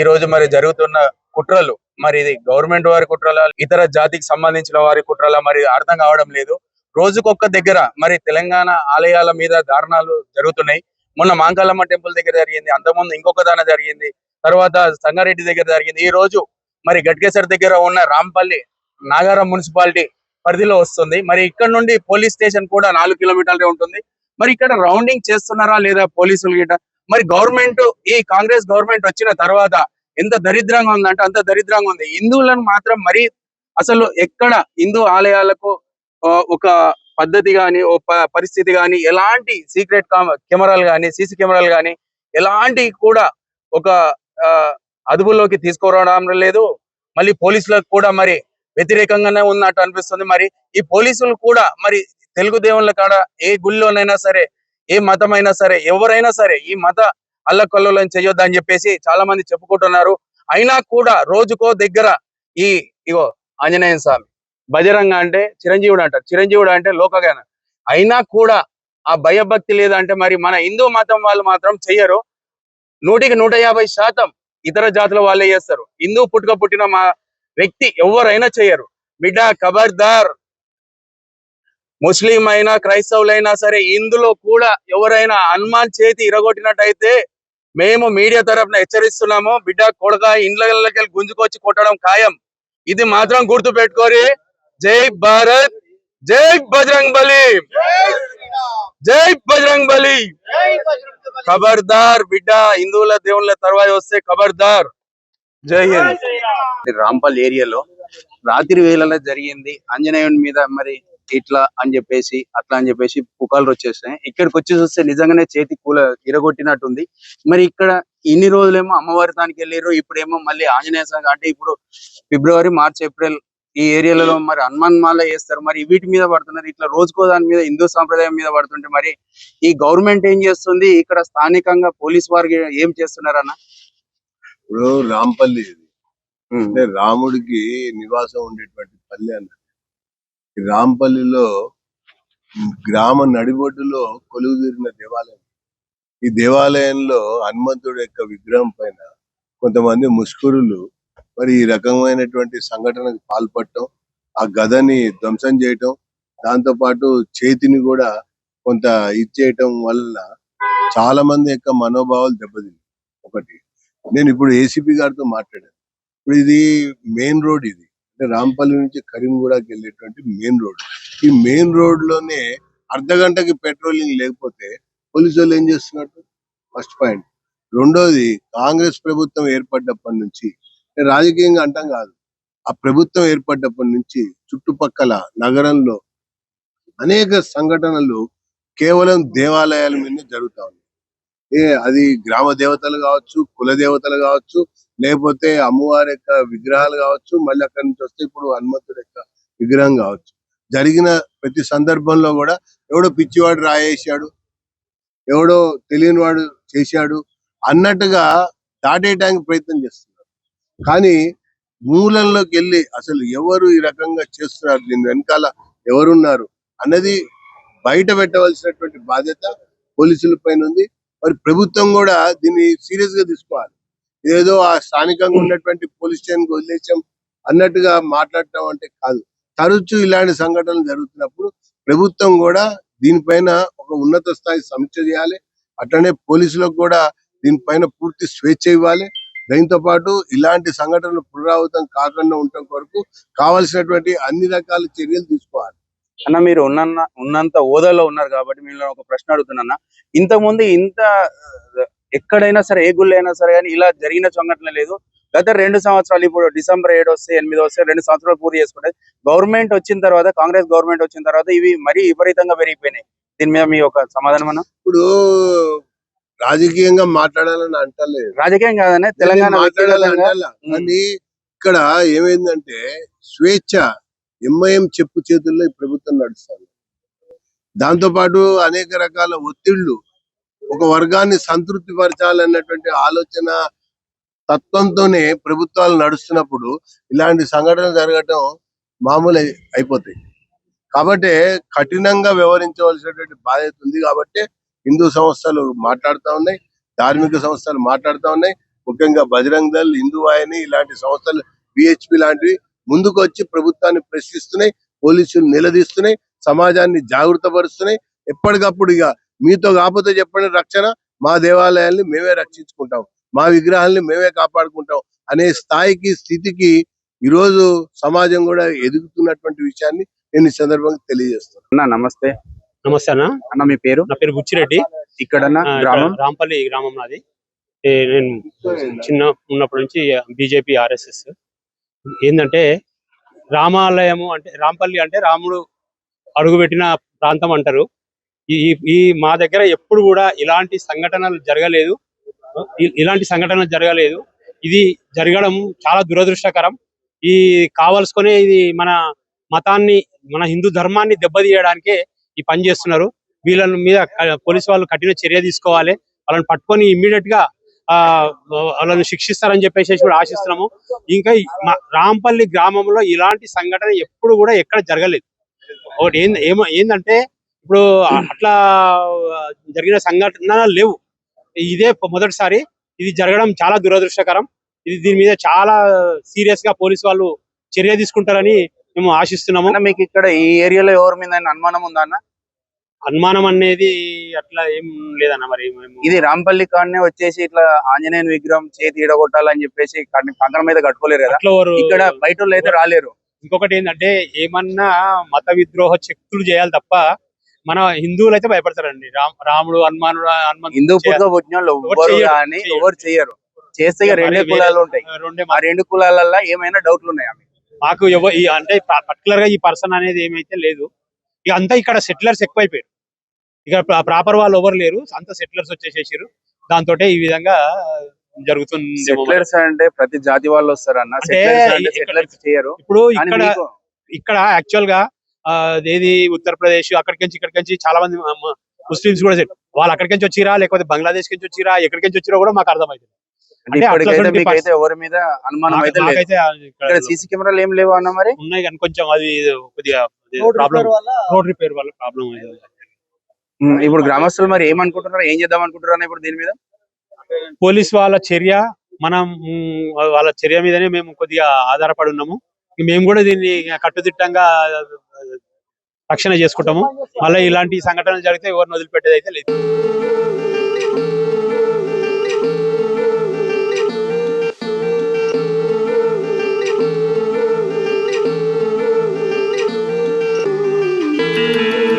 ఈ రోజు మరి జరుగుతున్న కుట్రలు మరి ఇది గవర్నమెంట్ వారి కుట్రల ఇతర జాతికి సంబంధించిన వారి కుట్రల మరి అర్థం కావడం లేదు. రోజుకొక్క దగ్గర మరి తెలంగాణ ఆలయాల మీద దారుణాలు జరుగుతున్నాయి. మొన్న మాంకాలమ్మ టెంపుల్ దగ్గర జరిగింది అంతకుముందు ఇంకొక దాన జరిగింది తర్వాత సంగారెడ్డి దగ్గర జరిగింది. ఈ రోజు మరి గట్కేసర్ దగ్గర ఉన్న రాంపల్లి నాగారం మున్సిపాలిటీ పరిధిలో వస్తుంది. మరి ఇక్కడ నుండి పోలీస్ స్టేషన్ కూడా నాలుగు కిలోమీటర్లే ఉంటుంది. మరి ఇక్కడ రౌండింగ్ చేస్తున్నారా లేదా పోలీసులు గిట మరి గవర్నమెంట్ ఈ కాంగ్రెస్ గవర్నమెంట్ వచ్చిన తర్వాత ఎంత దరిద్రంగా ఉందంటే అంత దరిద్రంగా ఉంది. హిందువులను మాత్రం మరి అసలు ఎక్కడ హిందూ ఆలయాలకు ఒక పద్ధతి కానీ ఓ పరిస్థితి కానీ ఎలాంటి సీక్రెట్ కెమెరాలు కానీ సీసీ కెమెరాలు కానీ ఎలాంటి కూడా ఒక అదుపులోకి తీసుకురావడం లేదు. మళ్ళీ పోలీసులకు కూడా మరి వ్యతిరేకంగానే ఉన్నట్టు అనిపిస్తుంది. మరి ఈ పోలీసులు కూడా మరి తెలుగు దేవుళ్ళ కాడ ఏ గుళ్ళోనైనా సరే ఏ మతం అయినా సరే ఎవరైనా సరే ఈ మత అల్లకొల్లోలం చేయొద్దు అని చెప్పేసి చాలా మంది చెప్పుకుంటున్నారు. అయినా కూడా రోజుకో దగ్గర ఈ ఇగో ఆంజనేయ స్వామి బజరంగ అంటే చిరంజీవుడు అంటారు. చిరంజీవుడు అంటే లోకగాన. అయినా కూడా ఆ భయభక్తి లేదంటే మరి మన హిందూ మతం వాళ్ళు మాత్రం చెయ్యరు. నూటికి నూట యాభై శాతం ఇతర జాతుల వాళ్ళే చేస్తారు. హిందూ పుట్టుక పుట్టిన మా వ్యక్తి ఎవరైనా చేయరు బిడ్డ ఖబర్దార్ ముస్లిం అయినా క్రైస్తవులైనా సరే ఇందులో కూడా ఎవరైనా హనుమాన్ చేతి ఇరగొట్టినట్టయితే మేము మీడియా తరఫున హెచ్చరిస్తున్నాము బిడ్డ కొడక ఇండ్లకి గుంజుకొచ్చి కొట్టడం ఖాయం. ఇది మాత్రం గుర్తు పెట్టుకోరి జై భారత్ జై బజరంగ్ బలి జై బజరంగ్ బలి ఖబర్దార్ బిడ్డ హిందువుల దేవుళ్ళ తర్వాత వస్తే ఖబర్దార్. జై హింద్. రాంపల్ ఏరియాలో రాత్రి వేళలో జరిగింది. ఆంజనేయుని మీద మరి ఇట్లా అని చెప్పేసి అట్లా అని చెప్పేసి పుకార్లు వచ్చేసినాయి. ఇక్కడికి వచ్చి చూస్తే నిజంగానే చేతి కూల ఇరగొట్టినట్టుంది. మరి ఇక్కడ ఇన్ని రోజులేమో అమ్మవారి తానికి వెళ్ళారు ఇప్పుడేమో మళ్ళీ ఆంజనేయ స్వామి అంటే ఇప్పుడు ఫిబ్రవరి మార్చ్ ఏప్రిల్ ఈ ఏరియాలలో మరి హనుమాన్ మాల వేస్తారు. మరి వీటి మీద పడుతున్నారు. ఇట్లా రోజుకో దాని మీద హిందూ సాంప్రదాయం మీద పడుతుంటే మరి ఈ గవర్నమెంట్ ఏం చేస్తుంది? ఇక్కడ స్థానికంగా పోలీస్ వారికి ఏం చేస్తున్నారన్న? ఇప్పుడు రాంపల్లి రాముడికి నివాసం ఉండేటువంటి పల్లె అన్నది ఈ రాంపల్లిలో గ్రామ నడిబొడ్డులో కొలువుదీరిన దేవాలయం. ఈ దేవాలయంలో హనుమంతుడి యొక్క విగ్రహం పైన కొంతమంది ముష్కరులు మరి ఈ రకమైనటువంటి సంఘటనకు పాల్పడటం ఆ గదని ధ్వంసం చేయటం దాంతో పాటు చేతిని కూడా కొంత ఇచ్చేయటం వల్ల చాలా మంది యొక్క మనోభావాలు దెబ్బతింది ఒకటి నేను ఇప్పుడు ఏసీపీ గారితో మాట్లాడాను. ఇప్పుడు ఇది మెయిన్ రోడ్ ఇది. రాంపల్లి నుంచి కరీంగూడకి వెళ్ళేటువంటి మెయిన్ రోడ్. ఈ మెయిన్ రోడ్లోనే అర్ధ గంటకి పెట్రోలింగ్ లేకపోతే పోలీసు వాళ్ళు ఏం చేస్తున్నట్టు ఫస్ట్ పాయింట్. రెండోది కాంగ్రెస్ ప్రభుత్వం ఏర్పడ్డప్పటి నుంచి రాజకీయంగా అంటాం కాదు ఆ ప్రభుత్వం ఏర్పడ్డప్పటి నుంచి చుట్టుపక్కల నగరంలో అనేక సంఘటనలు కేవలం దేవాలయాల మీద జరుగుతా ఉన్నాయి. ఏ అది గ్రామ దేవతలు కావచ్చు కుల దేవతలు కావచ్చు లేకపోతే అమ్మవారి యొక్క విగ్రహాలు కావచ్చు మళ్ళీ అక్కడి నుంచి వస్తే ఇప్పుడు హనుమంతుడి యొక్క విగ్రహం కావచ్చు. జరిగిన ప్రతి సందర్భంలో కూడా ఎవడో పిచ్చివాడు రాయేశాడు ఎవడో తెలియని వాడు చేశాడు అన్నట్టుగా దాటేయడానికి ప్రయత్నం చేస్తున్నారు. కానీ మూలంలోకి వెళ్ళి అసలు ఎవరు ఈ రకంగా చేస్తున్నారు దీని వెనకాల ఎవరున్నారు అన్నది బయట పెట్టవలసినటువంటి బాధ్యత పోలీసుల పైన ఉంది. మరి ప్రభుత్వం కూడా దీన్ని సీరియస్గా తీసుకోవాలి. ఏదో ఆ స్థానికంగా ఉన్నటువంటి పోలీస్ స్టేషన్కి వదిలేసాం అన్నట్టుగా మాట్లాడటం అంటే కాదు. తరచూ ఇలాంటి సంఘటనలు జరుగుతున్నప్పుడు ప్రభుత్వం కూడా దీనిపైన ఒక ఉన్నత స్థాయి సమీక్ష చేయాలి. అట్లనే పోలీసులకు కూడా దీనిపైన పూర్తి స్వేచ్ఛ ఇవ్వాలి. దీంతో పాటు ఇలాంటి సంఘటనలు పునరావృతం కాకుండా ఉండటం కొరకు కావాల్సినటువంటి అన్ని రకాల చర్యలు తీసుకోవాలి. అన్న మీరు ఉన్న ఉన్నంత హోదాలో ఉన్నారు కాబట్టి మీరు ఒక ప్రశ్న అడుగుతున్నా ఇంతకు ముందు ఇంత ఎక్కడైనా సరే ఏ గుళ్ళు అయినా సరే కానీ ఇలా జరిగిన సంఘటన లేదు. గత రెండు సంవత్సరాలు ఇప్పుడు డిసెంబర్ ఏడు వస్తే ఎనిమిది వస్తే రెండు సంవత్సరాలు పూర్తి చేసుకుంటే గవర్నమెంట్ వచ్చిన తర్వాత కాంగ్రెస్ గవర్నమెంట్ వచ్చిన తర్వాత ఇవి మరీ విపరీతంగా పెరిగిపోయినాయి. దీని మీద మీ ఒక సమాధానం అన్న? ఇప్పుడు రాజకీయంగా మాట్లాడాలని అంటలేదు. రాజకీయం కాదనే తెలంగాణ మాట్లాడాలని వ్యక్తిగతంగా అంటలే. కానీ ఇక్కడ ఏమైందంటే స్వేచ్ఛ ఎంఐఎం చెప్పు చేతుల్లో ఈ ప్రభుత్వం నడుస్తుంది. దాంతో పాటు అనేక రకాల ఒత్తిళ్ళు ఒక వర్గాన్ని సంతృప్తి పరచాలన్నటువంటి ఆలోచన తత్వంతోనే ప్రభుత్వాలు నడుస్తున్నప్పుడు ఇలాంటి సంఘటనలు జరగటం మామూలు అయిపోతాయి. కాబట్టి కఠినంగా వ్యవహరించవలసినటువంటి బాధ్యత ఉంది కాబట్టి హిందూ సంస్థలు మాట్లాడుతూ ఉన్నాయి ధార్మిక సంస్థలు మాట్లాడుతూ ఉన్నాయి. ముఖ్యంగా బజరంగ్ దళ్ హిందూ వాహిని ఇలాంటి సంస్థలు బిహెచ్పి లాంటివి ముందుకు వచ్చి ప్రభుత్వాన్ని ప్రశ్నిస్తున్నాయి పోలీసులు నిలదీస్తున్నాయి సమాజాన్ని జాగృతపరుస్తున్నాయి. ఎప్పటికప్పుడు ఇక మీతో కాకపోతే చెప్పండి రక్షణ మా దేవాలయాల్ని మేమే రక్షించుకుంటాం మా విగ్రహాల్ని మేమే కాపాడుకుంటాం అనే స్థాయికి స్థితికి ఈ రోజు సమాజం కూడా ఎదుగుతున్నటువంటి విషయాన్ని నేను ఈ సందర్భంగా తెలియజేస్తున్నాను. అన్న నమస్తే. నమస్తే అన్న. అన్న మీ పేరు? నా పేరు బుచ్చిరెడ్డి. ఇక్కడ గ్రామం? రాంపల్లి గ్రామం నాది. నేను చిన్న ఉన్నప్పటి నుంచి బీజేపీ ఆర్ఎస్ఎస్. ఏంటంటే రామాలయము అంటే రాంపల్లి అంటే రాముడు అడుగుపెట్టిన ప్రాంతం అంటారు. ఈ ఈ- మా దగ్గర ఎప్పుడు కూడా ఇలాంటి సంఘటనలు జరగలేదు. ఇలాంటి సంఘటనలు జరగలేదు. ఇది జరగడం చాలా దురదృష్టకరం. ఈ కావలసుకొని ఇది మన మతాన్ని మన హిందూ ధర్మాన్ని దెబ్బతీయడానికే ఈ పని చేస్తున్నారు. వీళ్ళ మీద పోలీసు వాళ్ళు కఠిన చర్య తీసుకోవాలి. వాళ్ళని పట్టుకొని ఇమ్మీడియట్గా వాళ్ళని శిక్షిస్తారని చెప్పేసి కూడా ఆశిస్తున్నాము. ఇంకా మా రాంపల్లి గ్రామంలో ఇలాంటి సంఘటన ఎప్పుడు కూడా ఎక్కడ జరగలేదు. ఒకటి ఏం ఏమో ఏందంటే ఇప్పుడు అట్లా జరిగిన సంఘటన లేవు. ఇదే మొదటిసారి ఇది జరగడం చాలా దురదృష్టకరం. ఇది దీని మీద చాలా సీరియస్గా పోలీసు వాళ్ళు చర్య తీసుకుంటారని మేము ఆశిస్తున్నాము. మీకు ఇక్కడ ఈ ఏరియాలో ఎవరి మీద అనుమానం ఉందా అన్న? అనుమానం అనేది అట్లా ఏం లేదన్న మరి ఇది రాంపల్లి కాడనే వచ్చేసి ఇట్లా ఆంజనేయుని విగ్రహం చేతి ఈడగొట్టాలని చెప్పేసి కం- కంకర మీద కట్టుకోలేరు కదా. ఇక్కడ బయట వాళ్ళు అయితే రాలేరు. ఇంకొకటి ఏంటంటే ఏమన్నా మత విద్రోహ శక్తులు చేయాలి తప్ప మన హిందువులు అయితే భయపడతారండి. రామ్ రాముడు హనుమానుడు హనుమంతుడు హిందూ ఎవరు చెయ్యరు చేస్తే రెండే కులాలు ఉంటాయి. రెండే ఆ రెండు కులాలల్లో ఏమైనా డౌట్లు ఉన్నాయా మీకు? అంటే పర్టికులర్గా ఈ పర్సన్ అనేది ఏమైతే లేదు. ఇక అంతా ఇక్కడ సెటిలర్స్ ఎక్కువైపోయారు. ఇక ప్రాపర్ వాళ్ళు ఎవరు లేరు అంత సెటిలర్స్ వచ్చేసేసారు దాంతో ఈ విధంగా జరుగుతుంది సెటిలర్స్ అంటే ప్రతి జాతి వాళ్ళు వస్తారు అన్న సెటిలర్స్ చేయరు. ఇప్పుడు ఇక్కడ ఇక్కడ యాక్చువల్గా ఏది ఉత్తరప్రదేశ్ అక్కడికి నుంచి ఇక్కడికి నుంచి చాలా మంది ముస్లిమ్స్ కూడా. వాళ్ళు అక్కడికి నుంచి వచ్చిరా లేకపోతే బంగ్లాదేశ్ నుంచి వచ్చిరా ఎక్కడికి నుంచి వచ్చిరా కూడా మాకు అంటే ఇప్పటికైతే ఎవరి మీద అనుమానం అయితే లేదు. ఇక్కడ సీసీ కెమెరాలు ఏం లేవు అన్న మరి? ఉన్నాయి కానీ కొంచెం అది కొద్దిగా ప్రాబ్లం రోడ్ రిపేర్ వల్ల ప్రాబ్లం ఉమ్, ఇప్పుడు గ్రామస్తులు మరి ఏమనుకుంటున్నారు? ఏం చేద్దాం అనుకుంటున్నారు అన్న ఇప్పుడు దీని మీద? పోలీస్ వాళ్ళ చర్య మనం వాళ్ళ చర్య మీదనే మేము కొద్దిగా ఆధారపడి ఉన్నాము. మేము కూడా దీన్ని కట్టుదిట్టంగా రక్షణ చేసుకుంటాము. మళ్ళీ ఇలాంటి సంఘటనలు జరిగితే ఎవరిని వదిలిపెట్టేది అయితే లేదు. Música